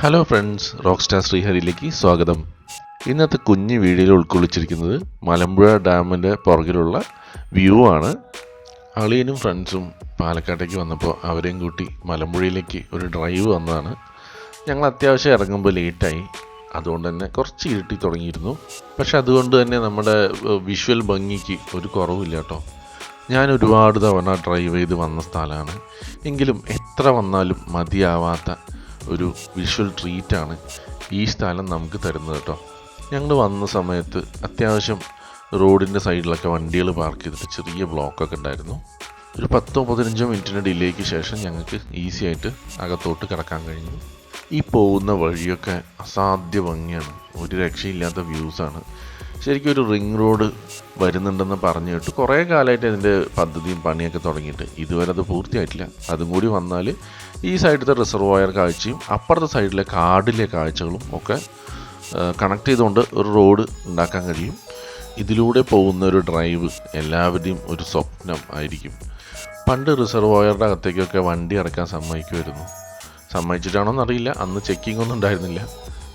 Hello friends rock star ശ്രീഹരിയിലേക്ക് സ്വാഗതം. ഇന്നത്തെ കുഞ്ഞ് വീഡിയോയിൽ ഉൾക്കൊള്ളിച്ചിരിക്കുന്നത് മലമ്പുഴ ഡാമിന്റെ പുറകിലുള്ള വ്യൂ ആണ്. അളിയനും ഫ്രണ്ട്സും പാലക്കാട്ടേക്ക് വന്നപ്പോൾ അവരെയും കൂട്ടി മലമ്പുഴയിലേക്ക് ഒരു ഡ്രൈവ് വന്നതാണ്. ഞങ്ങൾ അത്യാവശ്യം ഇറങ്ങുമ്പോൾ ലേറ്റായി അതുകൊണ്ട് തന്നെ കുറച്ച് ഇരുട്ടി തുടങ്ങിയിരുന്നു. പക്ഷെ അതുകൊണ്ട് തന്നെ നമ്മുടെ വിഷ്വൽ ഭംഗിക്ക് ഒരു കുറവില്ല കേട്ടോ. ഞാൻ ഒരുപാട് തവണ ഡ്രൈവ് ചെയ്ത് വന്ന സ്ഥലമാണ്. എങ്കിലും എത്ര വന്നാലും മതിയാവാത്ത ഒരു വിഷ്വൽ ട്രീറ്റാണ് ഈ സ്ഥലം നമുക്ക് തരുന്നത് കേട്ടോ ഞങ്ങൾ വന്ന സമയത്ത് അത്യാവശ്യം റോഡിന്റെ സൈഡിലൊക്കെ വണ്ടികൾ പാർക്ക് ചെയ്തിട്ട് ചെറിയ ബ്ലോക്കൊക്കെ ഉണ്ടായിരുന്നു. ഒരു പത്തോ പതിനഞ്ചോ മിനിറ്റിന്റെ ഡിലേക്ക് ശേഷം ഞങ്ങൾക്ക് ഈസി ആയിട്ട് അകത്തോട്ട് കിടക്കാൻ കഴിഞ്ഞു. ഈ പോകുന്ന വഴിയൊക്കെ അസാധ്യ ഭംഗിയാണ്. ഒരു രക്ഷയില്ലാത്ത വ്യൂസാണ് ശരിക്കും ഒരു റിംഗ് റോഡ് വരുന്നുണ്ടെന്ന് പറഞ്ഞു കേട്ട് കുറേ കാലമായിട്ട് അതിന്റെ പദ്ധതിയും പണിയൊക്കെ തുടങ്ങിയിട്ട്. ഇതുവരെ അത് പൂർത്തിയായിട്ടില്ല. അതും കൂടി വന്നാൽ ഈ സൈഡിലത്തെ റിസർവോയർ കാഴ്ചയും അപ്പുറത്തെ സൈഡിലെ കാടിലെ കാഴ്ചകളും ഒക്കെ കണക്ട് ചെയ്തുകൊണ്ട് ഒരു റോഡ് ഉണ്ടാക്കാൻ കഴിയും. ഇതിലൂടെ പോകുന്ന ഒരു ഡ്രൈവ് എല്ലാവരുടെയും ഒരു സ്വപ്നം ആയിരിക്കും. പണ്ട് റിസർവോയറുടെ അകത്തേക്കൊക്കെ വണ്ടി അടക്കാൻ സമ്മതിക്കുമായിരുന്നു. സമ്മതിച്ചിട്ടാണോ എന്നറിയില്ല. അന്ന് ചെക്കിംഗ് ഒന്നും ഉണ്ടായിരുന്നില്ല.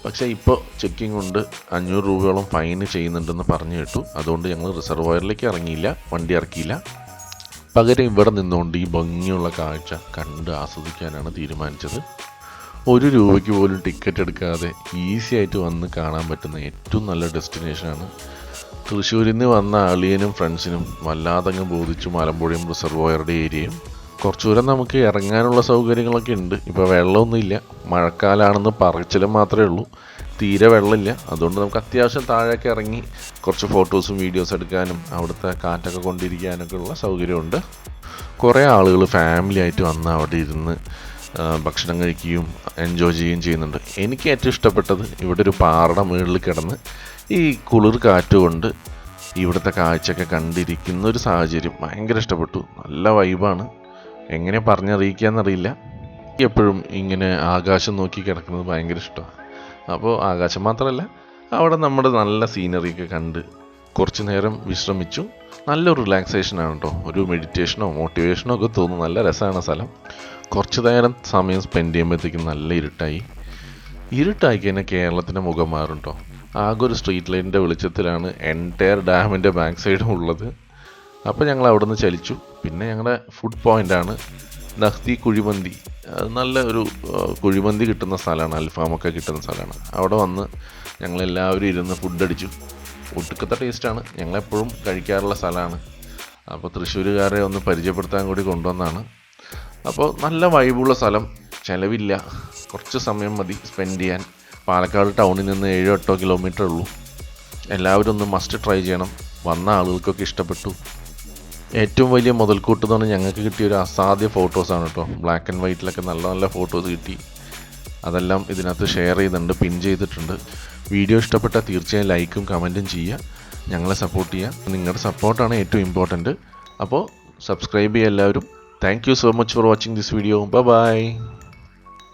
പക്ഷേ ഇപ്പോൾ ചെക്കിംഗ് ഉണ്ട്. അഞ്ഞൂറ് രൂപയോളം ഫൈൻ ചെയ്യുന്നുണ്ടെന്ന് പറഞ്ഞു കേട്ടു. അതുകൊണ്ട് ഞങ്ങൾ റിസർവോയറിലേക്ക് ഇറങ്ങിയില്ല വണ്ടി ഇറക്കിയില്ല. പകരം ഇവിടെ നിന്നുകൊണ്ട് ഈ ഭംഗിയുള്ള കാഴ്ച കണ്ട് ആസ്വദിക്കാനാണ് തീരുമാനിച്ചത്. ഒരു രൂപയ്ക്ക് പോലും ടിക്കറ്റ് എടുക്കാതെ ഈസി ആയിട്ട് വന്ന് കാണാൻ പറ്റുന്ന ഏറ്റവും നല്ല ഡെസ്റ്റിനേഷനാണ് തൃശ്ശൂരിൽ നിന്ന് വന്ന അളിയനും ഫ്രണ്ട്സിനും വല്ലാതങ്ങ് ബോധിച്ചു മലമ്പുഴയും റിസർവോയറുടെ ഏരിയയും കുറച്ചു നമുക്ക് ഇറങ്ങാനുള്ള സൗകര്യങ്ങളൊക്കെ ഉണ്ട്. ഇപ്പോൾ വെള്ളമൊന്നുമില്ല മഴക്കാലാണെന്ന് പറച്ചിലും മാത്രമേ ഉള്ളൂ. തീരെ വെള്ളമില്ല. അതുകൊണ്ട് നമുക്ക് അത്യാവശ്യം താഴേക്ക് ഇറങ്ങി കുറച്ച് ഫോട്ടോസും വീഡിയോസ് എടുക്കാനും അവിടുത്തെ കാറ്റൊക്കെ കൊണ്ടിരിക്കാനൊക്കെ ഉള്ള സൗകര്യമുണ്ട്. കുറേ ആളുകൾ ഫാമിലി ആയിട്ട് വന്ന് അവിടെ ഇരുന്ന് ഭക്ഷണം കഴിക്കുകയും എൻജോയ് ചെയ്യുകയും ചെയ്യുന്നുണ്ട്. എനിക്ക് ഏറ്റവും ഇഷ്ടപ്പെട്ടത് ഇവിടെ ഒരു പാറയുടെ മുകളിൽ കിടന്ന് ഈ കുളിർ കാറ്റുകൊണ്ട് ഇവിടുത്തെ കാഴ്ചയൊക്കെ കണ്ടിരിക്കുന്ന ഒരു സാഹചര്യം. ഭയങ്കര ഇഷ്ടപ്പെട്ടു. നല്ല വൈബാണ് എങ്ങനെ പറഞ്ഞറിയിക്കാന്നറിയില്ല. എപ്പോഴും ഇങ്ങനെ ആകാശം നോക്കി കിടക്കുന്നത് ഭയങ്കര ഇഷ്ടമാണ്. അപ്പോൾ ആകാശം മാത്രമല്ല അവിടെ നമ്മുടെ നല്ല സീനറിയൊക്കെ കണ്ട് കുറച്ച് നേരം വിശ്രമിച്ചു. നല്ലൊരു റിലാക്സേഷനാണ് കേട്ടോ ഒരു മെഡിറ്റേഷനോ മോട്ടിവേഷനോ ഒക്കെ തോന്നും. നല്ല രസമാണ് സ്ഥലം. കുറച്ച് നേരം സമയം സ്പെൻഡ് ചെയ്യുമ്പോഴത്തേക്കും നല്ല ഇരുട്ടായി. ഇരുട്ടായി കഴിഞ്ഞാൽ കേരളത്തിന്റെ മുഖം മാറും കേട്ടോ ആകെ ഒരു സ്ട്രീറ്റ് ലൈറ്റിന്റെ വെളിച്ചത്തിലാണ് എന്റയർ ഡാമിന്റെ ബാക്ക് സൈഡും ഉള്ളത്. അപ്പോൾ ഞങ്ങൾ അവിടെ നിന്ന് ചലിച്ചു. പിന്നെ ഞങ്ങളുടെ ഫുഡ് പോയിന്റാണ് നഹ്തി കുഴിമന്തി. അത് നല്ല ഒരു കുഴിമന്തി കിട്ടുന്ന സ്ഥലമാണ് അൽഫാമൊക്കെ കിട്ടുന്ന സ്ഥലമാണ്. അവിടെ വന്ന് ഞങ്ങളെല്ലാവരും ഇരുന്ന് ഫുഡ് അടിച്ചു. ഒട്ടുക്കത്തെ ടേസ്റ്റാണ് ഞങ്ങളെപ്പോഴും കഴിക്കാറുള്ള സ്ഥലമാണ്. അപ്പോൾ തൃശ്ശൂരുകാരെ ഒന്ന് പരിചയപ്പെടുത്താൻ കൂടി കൊണ്ടുവന്നാണ്. അപ്പോൾ നല്ല വൈബുള്ള സ്ഥലം. ചിലവില്ല. കുറച്ച് സമയം മതി സ്പെൻഡ് ചെയ്യാൻ. പാലക്കാട് ടൗണിൽ നിന്ന് ഏഴോ എട്ടോ കിലോമീറ്റർ ഉള്ളൂ. എല്ലാവരും ഒന്ന് മസ്റ്റ് ട്രൈ ചെയ്യണം. വന്ന ആളുകൾക്കൊക്കെ ഇഷ്ടപ്പെട്ടു. ഏറ്റവും വലിയ മുതൽക്കൂട്ട് എന്ന് പറഞ്ഞാൽ ഞങ്ങൾക്ക് കിട്ടിയ ഒരു അസാധ്യ ഫോട്ടോസാണ് കേട്ടോ. ബ്ലാക്ക് ആൻഡ് വൈറ്റിലൊക്കെ നല്ല നല്ല ഫോട്ടോസ് കിട്ടി. അതെല്ലാം ഇതിനകത്ത് ഷെയർ ചെയ്തിട്ടുണ്ട് പിൻ ചെയ്തിട്ടുണ്ട്. വീഡിയോ ഇഷ്ടപ്പെട്ടാൽ തീർച്ചയായും ലൈക്കും കമന്റും ചെയ്യുക. ഞങ്ങളെ സപ്പോർട്ട് ചെയ്യുക. നിങ്ങളുടെ സപ്പോർട്ടാണ് ഏറ്റവും ഇമ്പോർട്ടന്റ് അപ്പോൾ സബ്സ്ക്രൈബ് ചെയ്യുക എല്ലാവരും. Thank you so much for watching this video bye bye